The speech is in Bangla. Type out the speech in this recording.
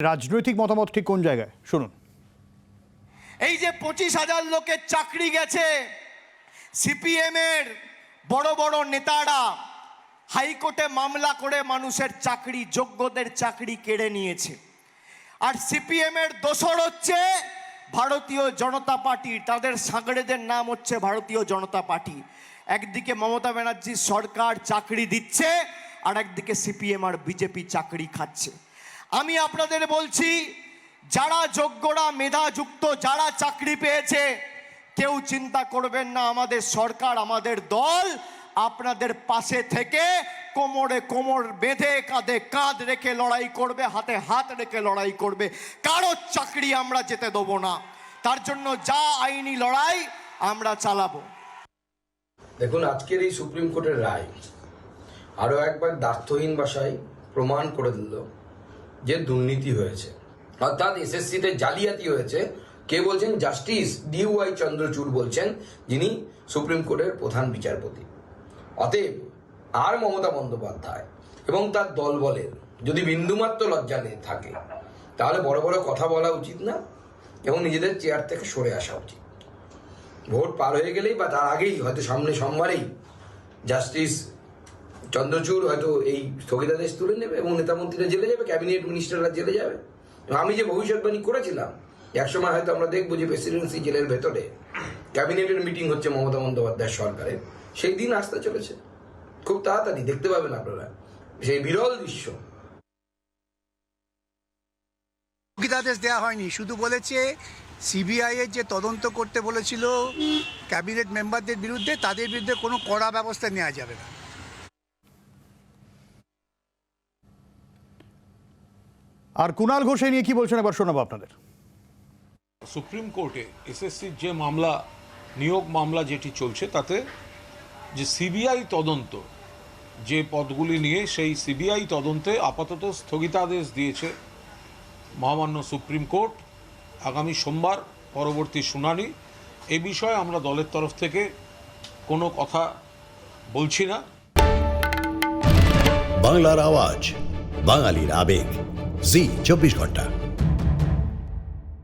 রাজনৈতিক মতামত ঠিক কোন জায়গায়? শুনুন। এই যে পঁচিশ হাজার লোকের চাকরি গেছে সিপিএম এর বড় বড় নেতারা হাইকোর্টে মামলা করে মানুষের চাকরি, যোগ্যদের চাকরি কেড়ে নিয়েছে। আর সিপিএম এর দোসর হচ্ছে ভারতীয় জনতা পার্টি। তাদের সাগরেদের নাম হচ্ছে ভারতীয় জনতা পার্টি। একদিকে মমতা ব্যানার্জির সরকার চাকরি দিচ্ছে আর একদিকে সিপিএম আর বিজেপি চাকরি খাচ্ছে। আমি আপনাদের বলছি, যারা যোগ্যরা মেধাযুক্ত, যারা চাকরি পেয়েছে, কেউ চিন্তা করবেন না, আমাদের সরকার, আমাদের দল আপনাদের পাশে থেকে কোমরে কোমর বেঁধে, কাঁধে কাঁধ রেখে লড়াই করবে, হাতে হাত রেখে লড়াই করবে। কারও চাকরি আমরা যেতে দেবো না। তার জন্য যা আইনি লড়াই আমরা চালাবো। দেখুন, আজকের এই সুপ্রিম কোর্টের রায় আরও একবার দার্থহীন ভাষায় প্রমাণ করে দিল যে দুর্নীতি হয়েছে। অর্থাৎ এসএসসিতে জালিয়াতি হয়েছে। কে বলছেন? জাস্টিস ডিওয়াই চন্দ্রচূড় বলছেন, যিনি সুপ্রিম কোর্টের প্রধান বিচারপতি। অতএব আর মমতা বন্দ্যোপাধ্যায় এবং তার দলবলের যদি বিন্দুমাত্র লজ্জা নিয়ে থাকে, তাহলে বড় বড় কথা বলা উচিত না এবং নিজেদের চেয়ার থেকে সরে আসা উচিত। ভোট পার হয়ে গেলেই বা তার আগেই, হয়তো সামনে সোমবারেই জাস্টিস চন্দ্রচূড় হয়তো এই স্থগিতাদেশ তুলে নেবে এবং নেতামন্ত্রীরা জেলে যাবে, ক্যাবিনেট মিনিস্টাররা জেলে যাবে। আমি যে ভবিষ্যৎবাণী করেছিলাম, একসময় হয়তো আমরা দেখব যে প্রেসিডেন্সি জেলের ভেতরে ক্যাবিনেটের মিটিং হচ্ছে মমতা বন্দ্যোপাধ্যায় সরকারের। সেই দিন আসতে চলেছে। খুব তাড়াতাড়ি, দেখতে পাবেন আপনারা। সেই বিরল দৃশ্য। স্থগিতাদেশ দেওয়া হয়নি, শুধু বলেছে সিবিআই এর যে তদন্ত করতে বলেছিল ক্যাবিনেট মেম্বারদের বিরুদ্ধে, তাদের বিরুদ্ধে কোনো কড়া ব্যবস্থা নেওয়া যাবে না। আর কুণাল ঘোষ নিয়ে কি বলছেন? এবার শোনাবো আপনাদের। সুপ্রিম কোর্টে এসএসসির যে মামলা নিয়োগ মামলা যেটি চলছে তাতে যে সিবিআই তদন্ত যে পদগুলি নিয়ে সেই সিবিআই তদন্তে আপাতত স্থগিতাদেশ দিয়েছে মহামান্য সুপ্রিম কোর্ট। আগামী সোমবার পরবর্তী শুনানি। এ বিষয়ে আমরা দলের তরফ থেকে কোনো কথা বলছি না। বাংলার আওয়াজ বাঙালির আবেগ। জি চব্বিশ ঘণ্টা।